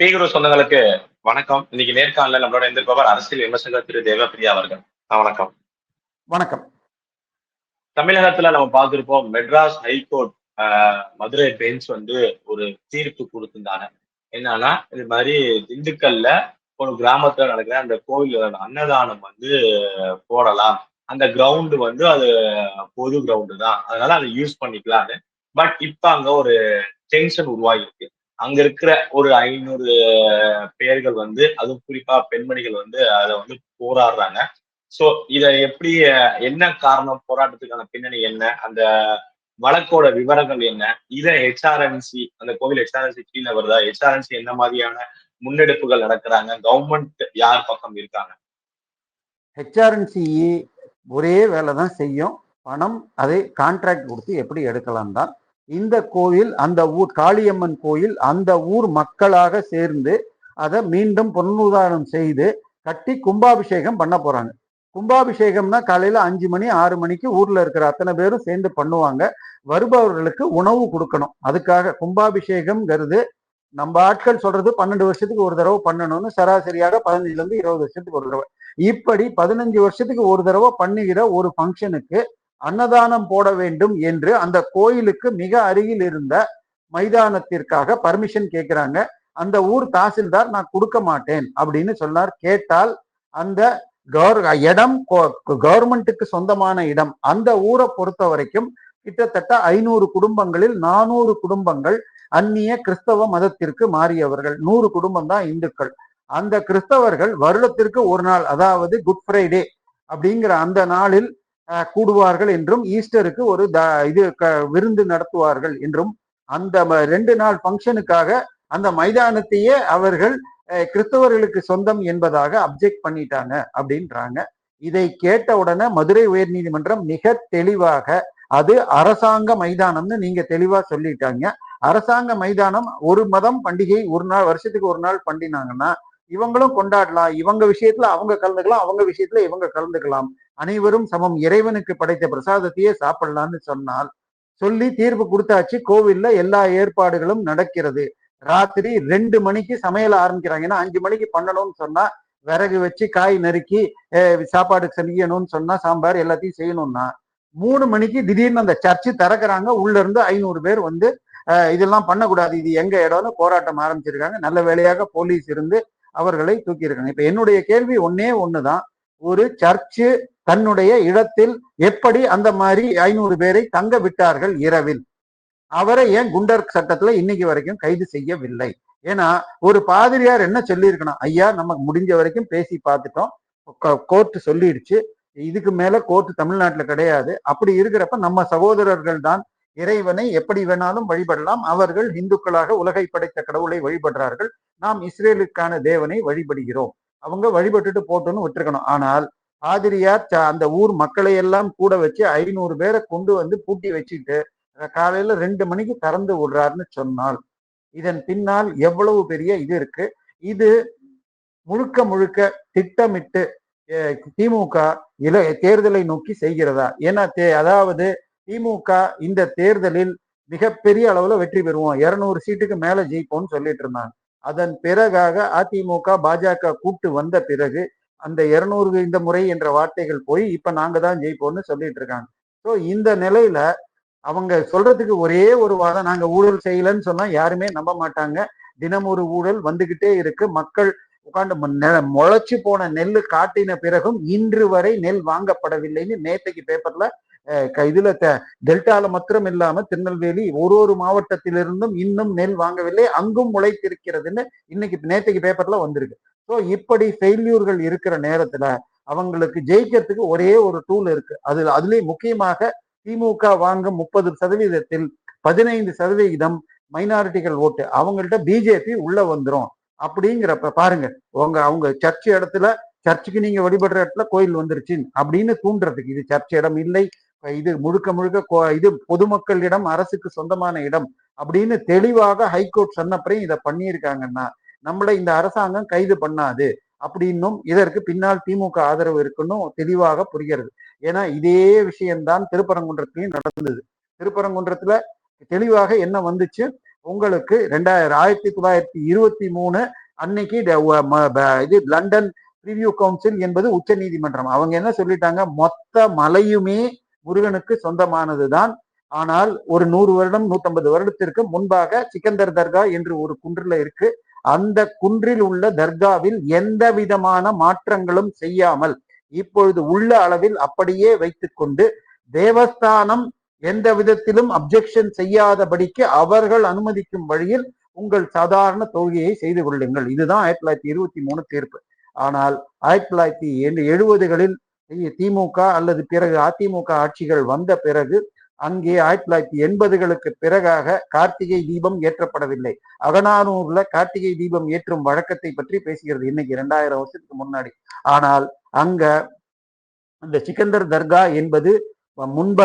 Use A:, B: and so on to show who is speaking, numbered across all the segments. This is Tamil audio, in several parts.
A: பீகுரு சொந்தங்களுக்கு வணக்கம். இன்னைக்கு நேர்காணல நம்மளோட இருந்திருப்பவர் அரசியல் விமர்சகர் திரு தேவப்பிரியா அவர்கள். வணக்கம்.
B: வணக்கம்.
A: தமிழகத்துல நம்ம பார்த்திருப்போம் மெட்ராஸ் ஹைகோர்ட் மதுரை பெஞ்ச் வந்து ஒரு தீர்ப்பு கொடுத்திருந்தாங்க. என்னன்னா இது மாதிரி திண்டுக்கல்ல ஒரு கிராமத்துல நடக்கிற அந்த கோவில் அன்னதானம் வந்து போடலாம். அந்த கிரவுண்டு வந்து அது பொது கிரவுண்டு தான். அதனால அதை யூஸ் பண்ணிக்கலாம்னு. பட் இப்ப அங்க ஒரு டென்ஷன் உருவாகிருக்கு அங்க இருக்கிற ஒரு ஐநூறு பேர்கள் வந்து அதுவும் குறிப்பா பெண்மணிகள் வந்து அதை வந்து போராடுறாங்க. சோ இத எப்படி என்ன காரணம் போராட்டத்துக்கான பின்னணி என்ன அந்த வழக்கோட விவரங்கள் என்ன இத ஹெச்ஆர்என்சி அந்த கோவில் ஹெச்ஆர்என்சி கீழே வருதா ஹெச்ஆர்என்சி என்ன மாதிரியான முன்னெடுப்புகள் நடக்கிறாங்க கவர்மெண்ட் யார் பக்கம் இருக்காங்க?
B: ஹெச்ஆர்என்சி ஒரே வேலை தான் செய்யும். பணம் அதை கான்ட்ராக்ட் கொடுத்து எப்படி எடுக்கலாம் தான் இந்த கோயில் அந்த ஊர் காளியம்மன் கோயில் அந்த ஊர் மக்களாக சேர்ந்து அதை மீண்டும் பொன்னுதாரணம் செய்து கட்டி கும்பாபிஷேகம் பண்ண போறாங்க. கும்பாபிஷேகம்னா காலையில அஞ்சு மணி ஆறு மணிக்கு ஊர்ல இருக்கிற அத்தனை பேரும் சேர்ந்து பண்ணுவாங்க. வருபவர்களுக்கு உணவு கொடுக்கணும். அதுக்காக கும்பாபிஷேகம்ங்கிறது நம்ம ஆட்கள் சொல்றது பன்னெண்டு வருஷத்துக்கு ஒரு தடவை பண்ணணும்னு சராசரியாக பதினஞ்சுல இருந்து இருபது வருஷத்துக்கு ஒரு தடவை. இப்படி பதினஞ்சு வருஷத்துக்கு ஒரு தடவை பண்ணுகிற ஒரு ஃபங்க்ஷனுக்கு அன்னதானம் போட வேண்டும் என்று அந்த கோயிலுக்கு மிக அருகில் இருந்த மைதானத்திற்காக பர்மிஷன் கேட்கிறாங்க அந்த ஊர் தாசில்தார் நான் கொடுக்க மாட்டேன் அப்படின்னு சொன்னார். கேட்டால் அந்த கவர் இடம் கவர்மெண்ட்டுக்கு சொந்தமான இடம். அந்த ஊரை பொறுத்த வரைக்கும் கிட்டத்தட்ட ஐநூறு குடும்பங்களில் நானூறு குடும்பங்கள் அந்நிய கிறிஸ்தவ மதத்திற்கு மாறியவர்கள். நூறு குடும்பம் தான் இந்துக்கள். அந்த கிறிஸ்தவர்கள் வருடத்திற்கு ஒரு நாள் அதாவது குட் ஃப்ரைடே அப்படிங்கிற அந்த நாளில் கூடுவார்கள் என்றும் ஈஸ்டருக்கு ஒரு த இது க- விருந்து நடத்துவார்கள் என்றும் அந்த ம- ரெண்டு நாள் ஃபங்க்ஷனுக்காக அந்த மைதானத்தையே அவர்கள் கிறிஸ்தவர்களுக்கு சொந்தம் என்பதாக அப்ஜெக்ட் பண்ணிட்டாங்க அப்படின்றாங்க. இதை கேட்ட உடனே மதுரை உயர்நீதிமன்றம் மிக தெளிவாக அது அரசாங்க மைதானம்னு நீங்க தெளிவா சொல்லிட்டாங்க அரசாங்க மைதானம் ஒரு மதம் பண்டிகை ஒரு நாள் வருஷத்துக்கு ஒரு நாள் பண்ணினாங்கன்னா இவங்களும் கொண்டாடலாம். இவங்க விஷயத்துல அவங்க கலந்துக்கலாம் அவங்க விஷயத்துல இவங்க கலந்துக்கலாம். அனைவரும் சமம். இறைவனுக்கு படைத்த பிரசாதத்தையே சாப்பிடலாம்னு சொன்னால் சொல்லி தீர்ப்பு கொடுத்தாச்சு. கோவில்ல எல்லா ஏற்பாடுகளும் நடக்கிறது. ராத்திரி ரெண்டு மணிக்கு சமையல் ஆரம்பிக்கிறாங்க. ஏன்னா அஞ்சு மணிக்கு பண்ணணும்னு சொன்னா விறகு வச்சு காய் நறுக்கி சாப்பாடு செய்யணும்னு சொன்னா சாம்பார் எல்லாத்தையும் செய்யணும்னா மூணு மணிக்கு திடீர்னு அந்த சர்ச்சு திறக்கிறாங்க. உள்ள இருந்து ஐநூறு பேர் வந்து இதெல்லாம் பண்ணக்கூடாது. இது எங்க இடம்னு போராட்டம் ஆரம்பிச்சிருக்காங்க. நல்ல வேலையாக போலீஸ் இருந்து அவர்களை தூக்கியிருக்காங்க. இப்ப என்னுடைய கேள்வி ஒன்னே ஒண்ணுதான். ஒரு சர்ச்சு தன்னுடைய இடத்தில் எப்படி அந்த மாதிரி ஐநூறு பேரை தங்க விட்டார்கள் இரவில். அவரை ஏன் குண்டர் சட்டத்துல இன்னைக்கு வரைக்கும் கைது செய்யவில்லை. ஏன்னா ஒரு பாதிரியார் என்ன சொல்லியிருக்கணும்? ஐயா நமக்கு முடிஞ்ச வரைக்கும் பேசி பார்த்துட்டோம். கோர்ட் சொல்லிடுச்சு. இதுக்கு மேல கோர்ட் தமிழ்நாட்டுல கிடையாது. அப்படி இருக்கிறப்ப நம்ம சகோதரர்கள் தான் இறைவனை எப்படி வேணாலும் வழிபடலாம். அவர்கள் இந்துக்களாக உலகை படைத்த கடவுளை வழிபடுறார்கள். நாம் இஸ்ரேலுக்கான தேவனை வழிபடுகிறோம். அவங்க வழிபட்டுட்டு போட்டோன்னு விட்டுருக்கணும். ஆனால் ஆதிரியார் அந்த ஊர் மக்களை எல்லாம் கூட வச்சு ஐநூறு பேரை கொண்டு வந்து பூட்டி வச்சுக்கிட்டு காலையில ரெண்டு மணிக்கு திறந்து விடுறாருன்னு சொன்னால் இதன் பின்னால் எவ்வளவு பெரிய இது இருக்கு? இது முழுக்க முழுக்க திட்டமிட்டு திமுக இல தேர்தலை நோக்கி செய்கிறதா? ஏன்னா தே- அதாவது திமுக இந்த தேர்தலில் மிகப்பெரிய அளவுல வெற்றி பெறுவோம். இருநூறு சீட்டுக்கு மேல ஜெயிப்போம்னு சொல்லிட்டு இருந்தாங்க. அதன் பிறகாக அதிமுக பாஜக கூட்டு வந்த பிறகு அந்த இருநூறு இந்த முறை என்ற வார்த்தைகள் போய் இப்ப நாங்க தான் ஜெயிப்போம்னு சொல்லிட்டு இருக்காங்க. ஸோ இந்த நிலையில அவங்க சொல்றதுக்கு ஒரே ஒரு வாதம் நாங்க ஊழல் செய்யலன்னு சொன்னா யாருமே நம்ப மாட்டாங்க. தினம் ஒரு ஊழல் வந்துகிட்டே இருக்கு. மக்கள் உட்காந்து முளைச்சு போன நெல் காட்டின பிறகும் இன்று வரை நெல் வாங்கப்படவில்லைன்னு நேத்தைக்கு பேப்பர்ல இதுல த- டெல்டால மாத்திரம் இல்லாம திருநெல்வேலி ஒரு ஒரு மாவட்டத்திலிருந்தும் இன்னும் நெல் வாங்கவில்லை. அங்கும் முளைத்திருக்கிறதுன்னு இன்னைக்கு நேற்றுக்கு பேப்பர்ல வந்திருக்கு. ஸோ இப்படி ஃபெயில்யூர்கள் இருக்கிற நேரத்துல அவங்களுக்கு ஜெயிக்கிறதுக்கு ஒரே ஒரு டூல் இருக்கு. அது அதுலேயும் முக்கியமாக திமுக வாங்கும் முப்பது சதவீதத்தில் பதினைந்து சதவிகிதம் மைனாரிட்டிகள் ஓட்டு. அவங்கள்ட்ட பிஜேபி உள்ள வந்துடும் அப்படிங்கிறப்ப பாருங்க உங்க அவங்க சர்ச் இடத்துல சர்ச்சுக்கு நீங்க வழிபடுற இடத்துல கோயில் வந்துருச்சு அப்படின்னு தூண்டுறதுக்கு இது சர்ச் இடம் இல்லை. இது முழுக்க முழுக்க கோ- இது பொதுமக்களிடம் அரசுக்கு சொந்தமான இடம் அப்படின்னு தெளிவாக ஹைகோர்ட் சொன்னப்பறம் இதை பண்ணியிருக்காங்கன்னா நம்மளை இந்த அரசாங்கம் கைது பண்ணாது அப்படின்னும் இதற்கு பின்னால் திமுக ஆதரவு இருக்குன்னு தெளிவாக புரிகிறது. ஏன்னா இதே விஷயம்தான் திருப்பரங்குன்றத்திலையும் நடந்தது. திருப்பரங்குன்றத்துல தெளிவாக என்ன வந்துச்சு? உங்களுக்கு ரெண்டாயிரம் ஆயிரத்தி தொள்ளாயிரத்தி இருபத்தி மூணு அன்னைக்கு இது லண்டன் ரிவ்யூ கவுன்சில் என்பது உச்ச நீதிமன்றம் அவங்க என்ன சொல்லிட்டாங்க? மொத்த மலையுமே முருகனுக்கு சொந்தமானதுதான். ஆனால் ஒரு நூறு வருடம் நூற்றம்பது வருடத்திற்கு முன்பாக சிக்கந்தர் தர்கா என்று ஒரு குன்றில் இருக்கு. அந்த குன்றில் உள்ள தர்காவில் எந்த விதமான மாற்றங்களும் செய்யாமல் இப்பொழுது உள்ள அளவில் அப்படியே வைத்துக்கொண்டு தேவஸ்தானம் எந்த விதத்திலும் அப்ஜெக்ஷன் செய்யாதபடிக்கு அவர்கள் அனுமதிக்கும் வழியில் உங்கள் சாதாரண தொழுகையை செய்து கொள்ளுங்கள். இதுதான் ஆயிரத்தி தொள்ளாயிரத்தி இருபத்தி மூணு தீர்ப்பு. ஆனால் ஆயிரத்தி தொள்ளாயிரத்தி எழுபதுகளில் திமுக அல்லது பிறகு அதிமுக ஆட்சிகள் வந்த பிறகு அங்கே ஆயிரத்தி தொள்ளாயிரத்தி எண்பதுகளுக்கு பிறகாக கார்த்திகை தீபம் ஏற்றப்படவில்லை. அகனானூர்ல கார்த்திகை தீபம் ஏற்றும் வழக்கத்தை பற்றி பேசுகிறது இன்னைக்கு இரண்டாயிரம் வருஷத்துக்கு முன்னாடி. ஆனால் அங்க இந்த சிக்கந்தர் தர்கா என்பது முன்ப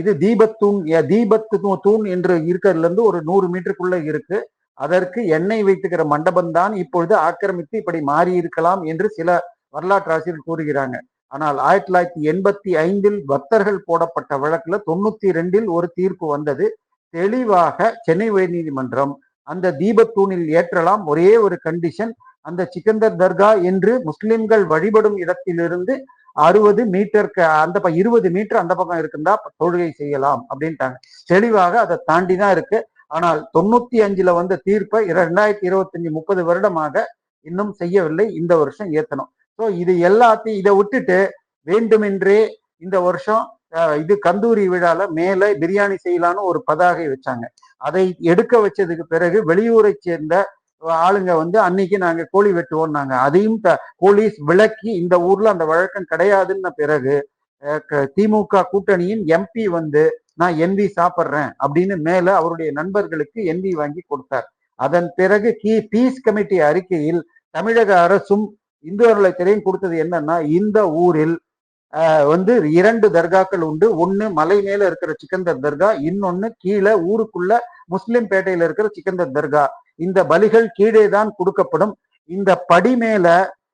B: இது தீபத்தூண் தீபத்து தூண் என்று இருக்கிறதுல இருந்து ஒரு நூறு மீட்டருக்குள்ள இருக்கு. அதற்கு எண்ணெய் வைத்துக்கிற மண்டபம் தான் இப்பொழுது ஆக்கிரமித்து இப்படி மாறி இருக்கலாம் என்று சில வரலாற்று ஆசிரியர் கூறுகிறாங்க. ஆனால் ஆயிரத்தி தொள்ளாயிரத்தி எண்பத்தி ஐந்தில் பக்தர்கள் போடப்பட்ட வழக்குல தொண்ணூத்தி ரெண்டில் ஒரு தீர்ப்பு வந்தது. தெளிவாக சென்னை உயர்நீதிமன்றம் அந்த தீபத்தூணில் ஏற்றலாம் ஒரே ஒரு கண்டிஷன் அந்த சிக்கந்தர் தர்கா என்று முஸ்லிம்கள் வழிபடும் இடத்திலிருந்து அறுபது மீட்டருக்கு அந்த ப இருபது மீட்டர் அந்த பக்கம் இருக்குந்தா தொழுகை செய்யலாம் அப்படின்ட்டாங்க. தெளிவாக அதை தாண்டி தான் இருக்கு. ஆனால் தொண்ணூத்தி அஞ்சுல வந்த தீர்ப்பை இரண்டாயிரத்தி இருபத்தஞ்சு முப்பது வருடமாக இன்னும் செய்யவில்லை. இந்த வருஷம் ஏத்தணும். ஸோ இது எல்லாத்தையும் இதை விட்டுட்டு வேண்டுமென்றே இந்த வருஷம் இது கந்தூரி விழால மேலே பிரியாணி செய்யலான்னு ஒரு பதாகை வச்சாங்க. அதை எடுக்க வச்சதுக்கு பிறகு வெளியூரை சேர்ந்த ஆளுங்க வந்து அன்னைக்கு நாங்க கோழி வெட்டுவோம்னாங்க அதையும் த- போலீஸ் விளக்கி இந்த ஊர்ல அந்த வழக்கம் கிடையாதுன்ன பிறகு க- திமுக கூட்டணியின் எம்பி வந்து நான் என்வி சாப்பிட்றேன் அப்படின்னு மேல அவருடைய நண்பர்களுக்கு என்வி வாங்கி கொடுத்தார். அதன் பிறகு கி பீஸ் கமிட்டி அறிக்கையில் தமிழக அரசும் இந்து அறநிலையத்துறையும் கொடுத்தது என்னன்னா இந்த ஊரில் வந்து இரண்டு தர்காக்கள் உண்டு. ஒன்னு மலை மேல இருக்கிற சிக்கந்தர் தர்கா இன்னொன்னு கீழே ஊருக்குள்ள முஸ்லிம் பேட்டையில இருக்கிற சிக்கந்தர் தர்கா. இந்த பலிகள் கீழே தான் கொடுக்கப்படும். இந்த படி மேல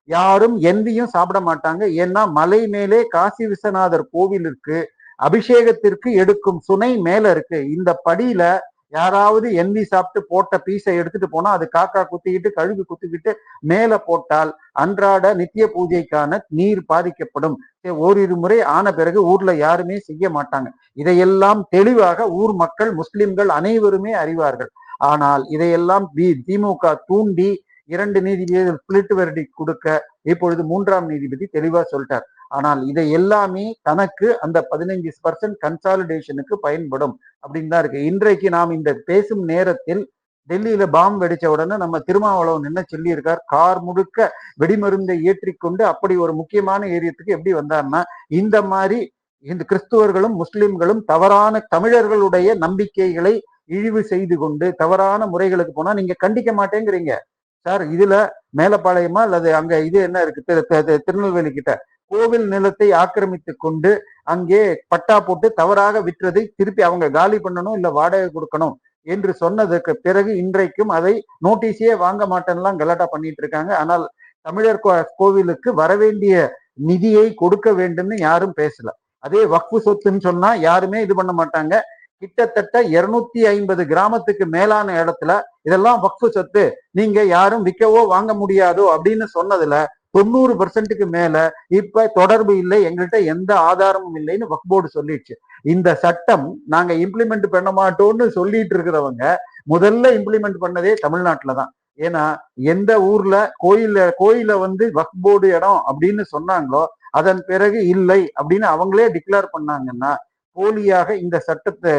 B: யாரும் எந்தியும் சாப்பிட மாட்டாங்க. ஏன்னா மலை மேலே காசி விஸ்வநாதர் கோவில் இருக்கு அபிஷேகத்திற்கு எடுக்கும் சுனை மேல இருக்கு. இந்த படியில யாராவது எந்தி சாப்பிட்டு போட்ட பீஸை எடுத்துட்டு போனா அது காக்கா குத்திக்கிட்டு கழுகு குத்திக்கிட்டு மேல போட்டால் அன்றாட நித்திய பூஜைக்கான நீர் பாதிக்கப்படும். ஓரிரு முறை ஆன பிறகு ஊர்ல யாருமே செய்ய மாட்டாங்க. இதையெல்லாம் தெளிவாக ஊர் மக்கள் முஸ்லிம்கள் அனைவருமே அறிவார்கள். ஆனால் இதையெல்லாம் தி- திமுக தூண்டி இரண்டு நீதிபதிகள் ஸ்பிளிட் வெர்டி கொடுக்க இப்பொழுது மூன்றாம் நீதிபதி தெளிவா சொல்லிட்டார். ஆனால் இதை எல்லாமே தனக்கு அந்த பதினைஞ்சு பர்சன்ட் கன்சாலிடேஷனுக்கு பயன்படும் அப்படின்னு தான் இருக்கு. இன்றைக்கு நாம் இந்த பேசும் நேரத்தில் டெல்லியில பாம்பு வெடிச்ச உடனே நம்ம திருமாவளவன் என்ன சொல்லியிருக்கார்? கார் முழுக்க வெடிமருந்தை ஏற்றிக்கொண்டு அப்படி ஒரு முக்கியமான ஏரியத்துக்கு எப்படி வந்தார்னா இந்த மாதிரி இந்த கிறிஸ்துவர்களும் முஸ்லிம்களும் தவறான தமிழர்களுடைய நம்பிக்கைகளை இழிவு செய்து கொண்டு தவறான முறைகளுக்கு போனா நீங்க கண்டிக்க மாட்டேங்கிறீங்க. சார் இதுல மேலப்பாளையமா? அல்லது அங்க இது என்ன இருக்கு? திரு- திருநெல்வேலி கிட்ட. கோவில் நிலத்தை ஆக்கிரமித்து கொண்டு அங்கே பட்டா போட்டு தவறாக விற்றதை திருப்பி அவங்க காலி பண்ணணும் இல்ல வாடகை கொடுக்கணும் என்று சொன்னதுக்கு பிறகு இன்றைக்கும் அதை நோட்டீஸே வாங்க மாட்டேன்லாம் கலாட்டா பண்ணிட்டு இருக்காங்க. ஆனால் தமிழர் கோ- கோவிலுக்கு வரவேண்டிய நிதியை கொடுக்க வேண்டும்னு யாரும் பேசல. அதே வக்ஃபு சொத்துன்னு சொன்னா யாருமே இது பண்ண மாட்டாங்க. கிட்டத்தட்ட இருநூத்தி ஐம்பது கிராமத்துக்கு மேலான இடத்துல இதெல்லாம் வக்ஃபு சொத்து நீங்க யாரும் விற்கவோ வாங்க முடியாதோ அப்படின்னு சொன்னதுல தொண்ணூறு பர்சன்ட்டுக்கு மேல இப்ப தொடர்பு இல்லை. எங்கள்கிட்ட எந்த ஆதாரமும் இல்லைன்னு வக்போர்டு சொல்லிடுச்சு. இந்த சட்டம் நாங்க இம்ப்ளிமெண்ட் பண்ண மாட்டோம்னு சொல்லிட்டு இருக்கிறவங்க முதல்ல இம்ப்ளிமெண்ட் பண்ணதே தமிழ்நாட்டுல தான். ஏன்னா எந்த ஊர்ல கோயில கோயில வந்து வக்போர்டு இடம் அப்படின்னு சொன்னாங்களோ அதன் பிறகு இல்லை அப்படின்னு அவங்களே டிக்ளேர் பண்ணாங்கன்னா போலியாக இந்த சட்டத்தை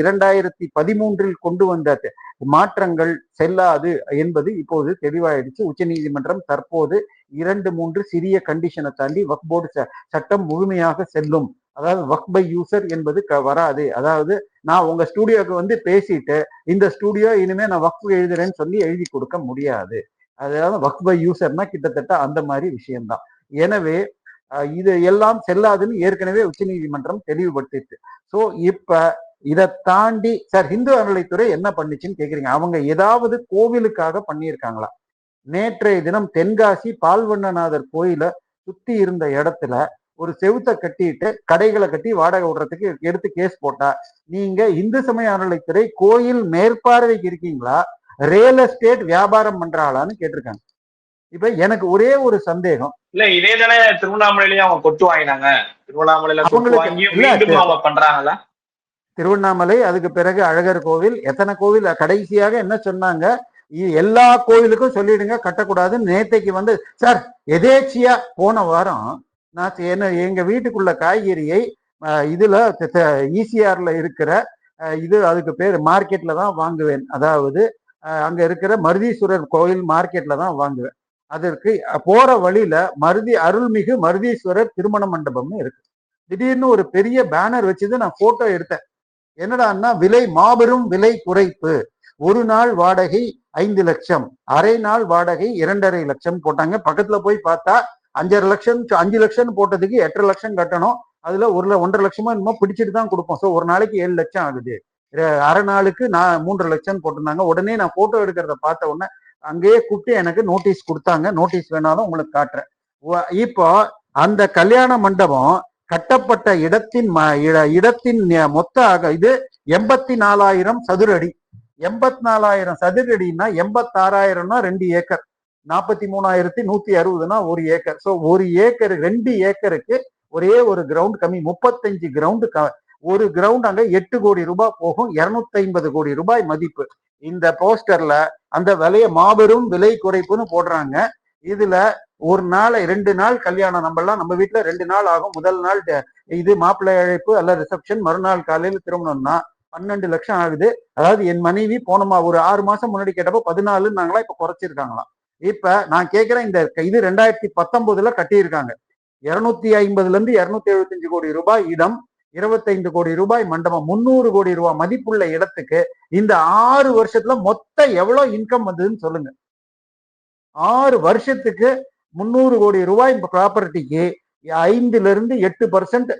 B: இரண்டாயிரத்தி பதிமூன்றில் கொண்டு வந்த மாற்றங்கள் செல்லாது என்பது இப்போது தெளிவாயிடுச்சு. உச்சநீதிமன்றம் தற்போது இரண்டு மூன்று சிறிய கண்டிஷனை தாண்டி வக் போர்டு சட்டம் முழுமையாக செல்லும். அதாவது ஒர்க் பை யூசர் என்பது க- வராது. அதாவது நான் உங்க ஸ்டூடியோக்கு வந்து பேசிட்டு இந்த ஸ்டூடியோ இனிமே நான் ஒர்க் எழுதுறேன்னு சொல்லி எழுதி கொடுக்க முடியாது. அதாவது ஒர்க் பை யூசர்னா கிட்டத்தட்ட அந்த மாதிரி விஷயம்தான். எனவே இது எல்லாம் செல்லாதுன்னு ஏற்கனவே உச்சநீதிமன்றம் தெளிவுபடுத்திட்டு. ஸோ இப்ப இதை தாண்டி சார் இந்து அறநிலைத்துறை என்ன பண்ணுச்சுன்னு கேக்குறீங்க? அவங்க ஏதாவது கோவிலுக்காக பண்ணியிருக்காங்களா? நேற்றைய தினம் தென்காசி பால்வண்ணநாதர் கோயில சுத்தி இருந்த இடத்துல ஒரு செவுத்த கட்டிட்டு கடைகளை கட்டி வாடகை விடுறதுக்கு எடுத்து கேஸ் போட்டா. நீங்க இந்து சமய அறநிலைத்துறை கோயில் மேற்பார்வைக்கு இருக்கீங்களா? ரியல் எஸ்டேட் வியாபாரம் பண்றாளான்னு கேட்டிருக்காங்க. இப்ப எனக்கு ஒரே ஒரு சந்தேகம்.
A: இல்ல இதே தானே திருவண்ணாமலையிலயும் அவங்க கொட்டு வாங்கினாங்க. திருவண்ணாமலையில
B: அவங்களுக்கு-
A: பண்றாங்கல்ல
B: திருவண்ணாமலை அதுக்கு பிறகு அழகர் கோவில் எத்தனை கோவில் கடைசியாக என்ன சொன்னாங்க? எல்லா கோயிலுக்கும் சொல்லிடுங்க கட்டக்கூடாதுன்னு நேத்தைக்கு வந்து சார் எதேச்சியா போன வாரம் நான் என்ன எங்க வீட்டுக்குள்ள காய்கறியை இதுல ஈசிஆர்ல இருக்கிற இது அதுக்கு பேர் மார்க்கெட்ல தான் வாங்குவேன். அதாவது அங்க இருக்கிற மருதீஸ்வரர் கோயில் மார்க்கெட்ல தான் வாங்குவேன். அதற்கு போற வழியில மருதி அருள்மிகு மருதீஸ்வரர் திருமண மண்டபம்னு இருக்கு. திடீர்னு ஒரு பெரிய பேனர் வச்சுது நான் போட்டோ எடுத்தேன். என்னடான்னா விலை மாபெரும் விலை குறைப்பு. ஒரு நாள் வாடகை ஐந்து லட்சம். அரை நாள் வாடகை இரண்டரை லட்சம் போட்டாங்க. பக்கத்துல போய் பார்த்தா அஞ்சரை லட்சம் அஞ்சு லட்சம் போட்டதுக்கு எட்டரை லட்சம் கட்டணும். அதுல ஒரு ஒன்றரை லட்சமா என்னமோ பிடிச்சிட்டு தான் கொடுப்போம். ஸோ ஒரு நாளைக்கு ஏழு லட்சம் ஆகுது. அரை நாளுக்கு நான் மூன்றரை லட்சம் போட்டிருந்தாங்க. உடனே நான் போட்டோ எடுக்கிறத பார்த்த உடனே அங்கேயே கூப்பிட்டு எனக்கு நோட்டீஸ் கொடுத்தாங்க. நோட்டீஸ் வேணாலும் உங்களுக்கு காட்டுறேன். இப்போ அந்த கல்யாண மண்டபம் கட்டப்பட்ட இடத்தின் ம- இட- இடத்தின் மொத்த இது எண்பத்தி நாலாயிரம் சதுரடி எண்பத்தி நாலாயிரம் சதுரடினா எண்பத்தாறாயிரம்னா ரெண்டு ஏக்கர். நாற்பத்தி மூணாயிரத்தி நூத்தி அறுபதுனா ஒரு ஏக்கர். ஸோ ஒரு ஏக்கர் ரெண்டு ஏக்கருக்கு ஒரே ஒரு கிரவுண்ட் கம்மி. முப்பத்தஞ்சு கிரவுண்டு ஒரு கிரவுண்ட் அங்க எட்டு கோடி ரூபாய் போகும். இருநூத்தி ஐம்பது கோடி ரூபாய் மதிப்பு. இந்த போஸ்டர்ல அந்த விலையை மாபெரும் விலை குறைப்புன்னு போடுறாங்க. இதுல ஒரு நாள் ரெண்டு நாள் கல்யாணம் நம்ம நம்ம வீட்டுல ரெண்டு நாள் ஆகும். முதல் நாள் இது மாப்பிள்ளை அழைப்பு அல்ல ரிசப்ஷன் மறுநாள் காலையில திருமணம்னா பன்னெண்டு லட்சம் ஆகுது. அதாவது என் மனைவி போனமா ஒரு ஆறு மாசம் முன்னாடி கேட்டப்போ பதினாலுன்னாங்களா இப்ப குறைச்சிருக்காங்களாம். இப்ப நான் கேட்கிறேன் இந்த க- இது ரெண்டாயிரத்தி பத்தொன்பதுல கட்டியிருக்காங்க. இருநூத்தி ஐம்பதுல இருந்து இருநூத்தி எழுபத்தஞ்சு கோடி ரூபாய் இடம் இருபத்தைந்து கோடி ரூபாய் மண்டபம் முந்நூறு கோடி ரூபாய் மதிப்புள்ள இடத்துக்கு இந்த ஆறு வருஷத்துல மொத்த எவ்வளவு இன்கம் வந்ததுன்னு சொல்லுங்க. ஆறு வருஷத்துக்கு முந்நூறு கோடி ரூபாய் ப்ராப்பர்ட்டிக்கு ஐந்துல இருந்து எட்டு பர்சன்ட்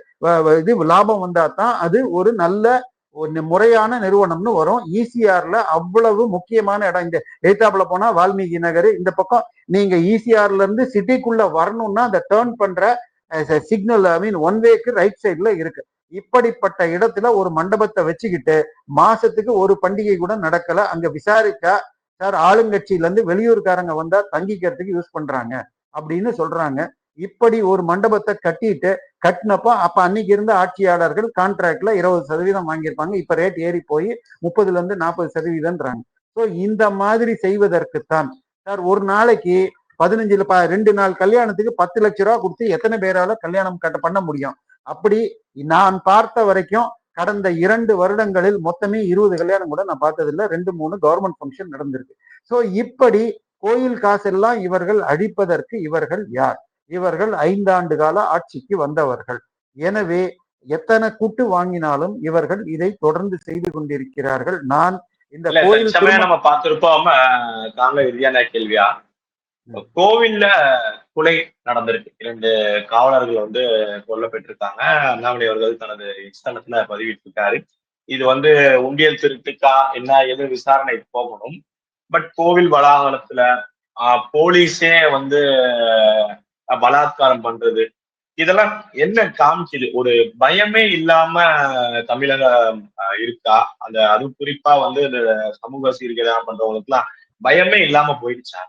B: இது லாபம் வந்தா தான் அது ஒரு நல்ல முறையான நிறுவனம்னு வரும். ஈசிஆர்ல அவ்வளவு முக்கியமான இடம். இந்த எய்தாப்புல போனா வால்மீகி நகர். இந்த பக்கம் நீங்க ஈசிஆர்ல இருந்து சிட்டிக்குள்ள வரணும்னா அந்த டேர்ன் பண்ற signal I mean one way right சைட்ல இருக்கு. இப்படிப்பட்ட இடத்துல ஒரு மண்டபத்தை வச்சுக்கிட்டு மாசத்துக்கு ஒரு பண்டிகை கூட நடக்கல. அங்க விசாரிச்சா சார் ஆளுங்கட்சியில இருந்து வெளியூர்காரங்க வந்தா தங்கிக்கிறதுக்கு யூஸ் பண்றாங்க. அப்படின்னு சொல்றாங்க. இப்படி ஒரு மண்டபத்தை கட்டிட்டு கட்டினப்போ அப்ப அன்னைக்கு இருந்த ஆட்சியாளர்கள் கான்ட்ராக்ட்ல இருபது சதவீதம் வாங்கியிருப்பாங்க. இப்ப ரேட் ஏறி போய் முப்பதுல இருந்து நாற்பது சதவீதம்ன்றாங்க. ஸோ இந்த மாதிரி செய்வதற்குத்தான் சார் ஒரு நாளைக்கு பதினஞ்சுல ப ரெண்டு நாள் கல்யாணத்துக்கு பத்து லட்ச ரூபா கொடுத்து எத்தனை பேரால கல்யாணம் கட்ட பண்ண முடியும்? அப்படி நான் பார்த்த வரைக்கும் கடந்த இரண்டு வருடங்களில் மொத்தமே இருபது கல்யாணம் கூட நான் பார்த்ததில்ல. ரெண்டு மூணு கவர்மெண்ட் ஃபங்க்ஷன் நடந்திருக்கு. ஸோ இப்படி கோயில் காசெல்லாம் இவர்கள் அழிப்பதற்கு இவர்கள் யார்? இவர்கள் ஐந்தாண்டு கால ஆட்சிக்கு வந்தவர்கள். எனவே எத்தனை கூட்டு வாங்கினாலும் இவர்கள் இதை தொடர்ந்து செய்து கொண்டிருக்கிறார்கள். நான் இந்த கோயில்
A: நம்ம பார்த்திருப்போம். தாங்க இறுதியான கேள்வியா? கோவில்ல கொலை நடந்திருக்கு. இரண்டு காவலர்கள் வந்து கொல்லப்பட்டிருக்காங்க அண்ணாமலை அவர்கள் தனது இன்ஸ்டாலத்துல பதிவிட்டிருக்காரு. இது வந்து உண்டியல் திருட்டுக்கா என்ன எது விசாரணை போகணும். பட் கோவில் வளாகத்துல ஆஹ், போலீஸே வந்து பலாத்காரம் பண்றது. இதெல்லாம் என்ன காமிக்குது? ஒரு பயமே இல்லாம தமிழகம் இருக்கா? அந்த அது குறிப்பா வந்து இந்த சமூக சீர்கேடாக பண்றவங்களுக்குலாம் பயமே இல்லாம போயிடுச்சா?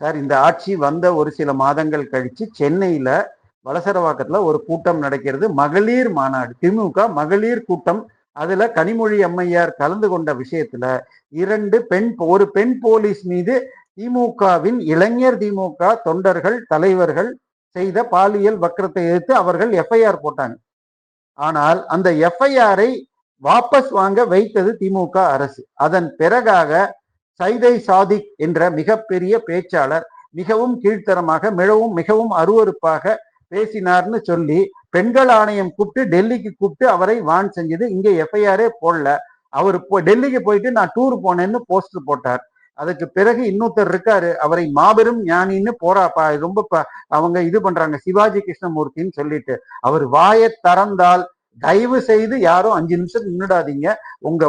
B: சார் இந்த ஆட்சி வந்த ஒரு சில மாதங்கள் கழிச்சு சென்னையில வலசரவாக்கத்துல ஒரு கூட்டம் நடக்கிறது. மகளிர் மாநாடு திமுக மகளிர் கூட்டம். அதுல கனிமொழி அம்மையார் கலந்து கொண்ட விஷயத்துல இரண்டு பெண் ஒரு பெண் போலீஸ் மீது திமுகவின் இளைஞர் திமுக தொண்டர்கள் தலைவர்கள் செய்த பாலியல் வக்கரத்தை எதிர்த்து அவர்கள் எஃப்ஐஆர் போட்டாங்க. ஆனால் அந்த எஃப்ஐஆரை வாபஸ் வாங்க வைத்தது திமுக அரசு. அதன் பிறகாக சைதை சாதிக் என்ற மிகப்பெரிய பேச்சாளர் மிகவும் கீழ்த்தரமாக மிகவும் மிகவும் அருவருப்பாக பேசினார்னு சொல்லி பெண்கள் ஆணையம் கூப்பிட்டு டெல்லிக்கு கூப்பிட்டு அவரை வான் செஞ்சது. இங்கே எஃப்ஐஆரே போடல. அவர் டெல்லிக்கு போயிட்டு நான் டூர் போனேன்னு போஸ்டர் போட்டார். அதுக்கு பிறகு இன்னொருத்தர் இருக்காரு. அவரை மாபெரும் ஞானின்னு போரா ரொம்ப ப- அவங்க இது பண்றாங்க. சிவாஜி கிருஷ்ணமூர்த்தின்னு சொல்லிட்டு. அவர் வாயை திறந்தால் தயவு செய்து யாரும் அஞ்சு நிமிஷம் நின்றுடாதீங்க உங்க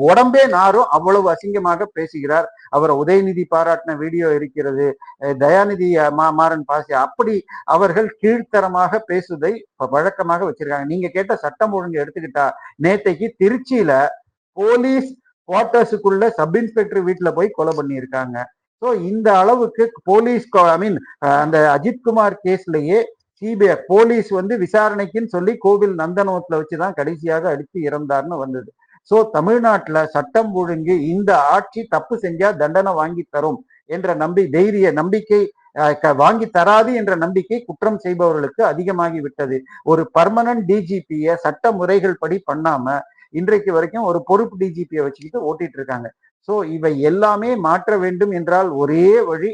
B: உடம்பே நாரும் அவ்வளவு அசிங்கமாக பேசுகிறார். அவரை உதயநிதி பாராட்டின வீடியோ இருக்கிறது. தயாநிதி மா மாறன் பாசி அப்படி அவர்கள் கீழ்த்தரமாக பேசுவதை வழக்கமாக வச்சிருக்காங்க. நீங்க கேட்ட சட்டம் ஒழுங்கு எடுத்துக்கிட்டா நேத்தைக்கு திருச்சியில போலீஸ் குவார்டர்ஸுக்குள்ள சப் இன்ஸ்பெக்டர் வீட்டுல போய் கொலை பண்ணியிருக்காங்க. ஸோ இந்த அளவுக்கு போலீஸ் ஐ மீன் அந்த அஜித்குமார் கேஸ்லயே சிபிஐ போலீஸ் வந்து விசாரணைக்குன்னு சொல்லி கோவில் நந்தனத்துல வச்சுதான் கடைசியாக அடித்து இறந்தார்னு வந்தது. ஸோ தமிழ்நாட்டுல சட்டம் ஒழுங்கு இந்த ஆட்சி தப்பு செஞ்சா தண்டனை வாங்கி தரும் என்ற நம்பி தைரிய நம்பிக்கை க- வாங்கி தராது என்ற நம்பிக்கை குற்றம் செய்பவர்களுக்கு அதிகமாகி விட்டது ஒரு பர்மனன்ட் டிஜிபிய சட்ட முறைகள் படி பண்ணாம இன்றைக்கு வரைக்கும் ஒரு பொறுப்பு டிஜிபியை வச்சுக்கிட்டு ஓட்டிட்டு இருக்காங்க சோ இவை எல்லாமே மாற்ற வேண்டும் என்றால் ஒரே வழி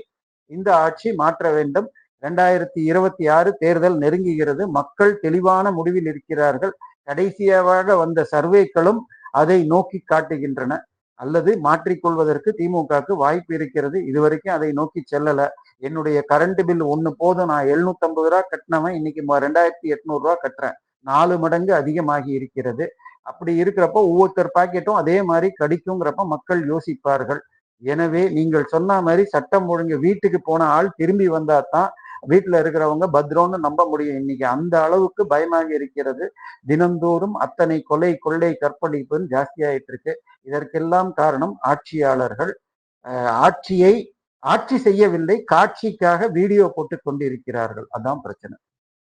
B: இந்த ஆட்சி மாற்ற வேண்டும். ரெண்டாயிரத்தி இருபத்தி ஆறு தேர்தல் நெருங்குகிறது. மக்கள் தெளிவான முடிவில் இருக்கிறார்கள். கடைசியாக வந்த சர்வேக்களும் அதை நோக்கி காட்டுகின்றன. அல்லது மாற்றிக்கொள்வதற்கு திமுகவுக்கு வாய்ப்பு இருக்கிறது. இதுவரைக்கும் அதை நோக்கி செல்லல. என்னுடைய கரண்ட் பில் ஒன்று போதும். நான் 750 ரூபா கட்டினவன். இன்னைக்கு ரெண்டாயிரத்தி எட்நூறு ரூபா கட்டுறேன். நாலு மடங்கு அதிகமாகி இருக்கிறது. அப்படி இருக்கிறப்போ ஒவ்வொருத்தர் பாக்கெட்டும் அதே மாதிரி கடிக்குங்கிறப்ப மக்கள் யோசிப்பார்கள். எனவே நீங்கள் சொன்ன மாதிரி சட்டம் ஒழுங்கு வீட்டுக்கு போன ஆள் திரும்பி வந்தா தான் வீட்டுல இருக்கிறவங்க பத்ரோன்னு நம்ப முடியும். இன்னைக்கு அந்த அளவுக்கு பயமாக இருக்கிறது. தினந்தோறும் அத்தனை கொலை கொள்ளை கற்பழிப்புன்னு ஜாஸ்தியாயிட்டு இருக்கு இதற்கெல்லாம் காரணம் ஆட்சியாளர்கள். ஆட்சியை ஆட்சி செய்யவில்லை காட்சிக்காக வீடியோ போட்டு கொண்டிருக்கிறார்கள். அதான் பிரச்சனை.